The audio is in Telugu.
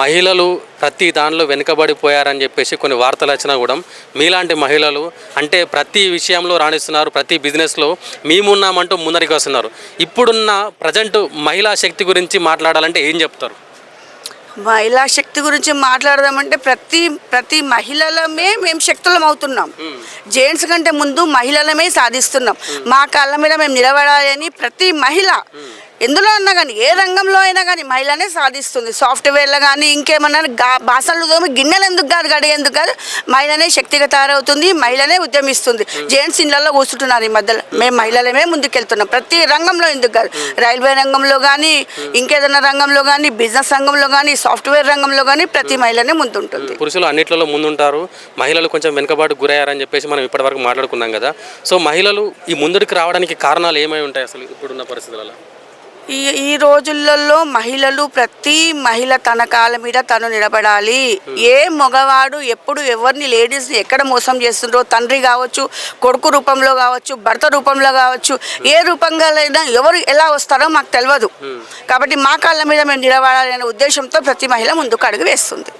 మహిళలు ప్రతి దానిలో వెనుకబడిపోయారని చెప్పేసి కొన్ని వార్తలు వచ్చినా కూడా మీలాంటి మహిళలు అంటే ప్రతి విషయంలో రాణిస్తున్నారు ప్రతి బిజినెస్లో మేమున్నామంటూ ముందరికి వస్తున్నారు. ఇప్పుడున్న ప్రజెంట్ మహిళా శక్తి గురించి మాట్లాడాలంటే ఏం చెప్తారు? మహిళా శక్తి గురించి మాట్లాడదామంటే ప్రతి ప్రతి మహిళలమే మేము శక్తులం అవుతున్నాం. జెంట్స్ కంటే ముందు మహిళలమే సాధిస్తున్నాం. మా కాళ్ళ మీద మేము నిలబడాలి అని ప్రతి మహిళ ఎందులో అన్నా కానీ ఏ రంగంలో అయినా కానీ మహిళనే సాధిస్తుంది. సాఫ్ట్వేర్లో కానీ ఇంకేమన్నా గా బాసలు తోమి గిన్నెలు ఎందుకు కాదు గడి ఎందుకు కాదు మహిళనే శక్తిగా తయారవుతుంది మహిళనే ఉద్యమిస్తుంది. జెంట్స్ ఇళ్ళలో కూర్చుంటున్నారు ఈ మధ్యలో. మేము మహిళలమే ముందుకెళ్తున్నాం. ప్రతి రంగంలో ఎందుకు కాదు. రైల్వే రంగంలో కానీ ఇంకేదైనా రంగంలో కానీ బిజినెస్ రంగంలో కానీ సాఫ్ట్వేర్ రంగంలో కానీ ప్రతి మహిళనే ముందుంటుంది. పురుషులు అన్నిట్లలో ముందుంటారు. మహిళలు కొంచెం వెనుకబాటు గురయ్యారని చెప్పేసి మనం ఇప్పటివరకు మాట్లాడుకున్నాం కదా. సో మహిళలు ఈ ముందుకు రావడానికి కారణాలు ఏమై ఉంటాయి అసలు ఇప్పుడున్న పరిస్థితులలో? ఈ ఈ రోజులలో మహిళలు ప్రతి మహిళ తన కాళ్ళ మీద తను నిలబడాలి. ఏ మగవాడు ఎప్పుడు ఎవరిని లేడీస్ని ఎక్కడ మోసం చేస్తుండ్రో తండ్రి కావచ్చు కొడుకు రూపంలో కావచ్చు భర్త రూపంలో కావచ్చు ఏ రూపంగా అయినా ఎవరు ఎలా వస్తారో మాకు తెలియదు కాబట్టి మా కాళ్ళ మీద మేము నిలబడాలి అనే ఉద్దేశంతో ప్రతి మహిళ ముందుకు అడుగు వేస్తుంది.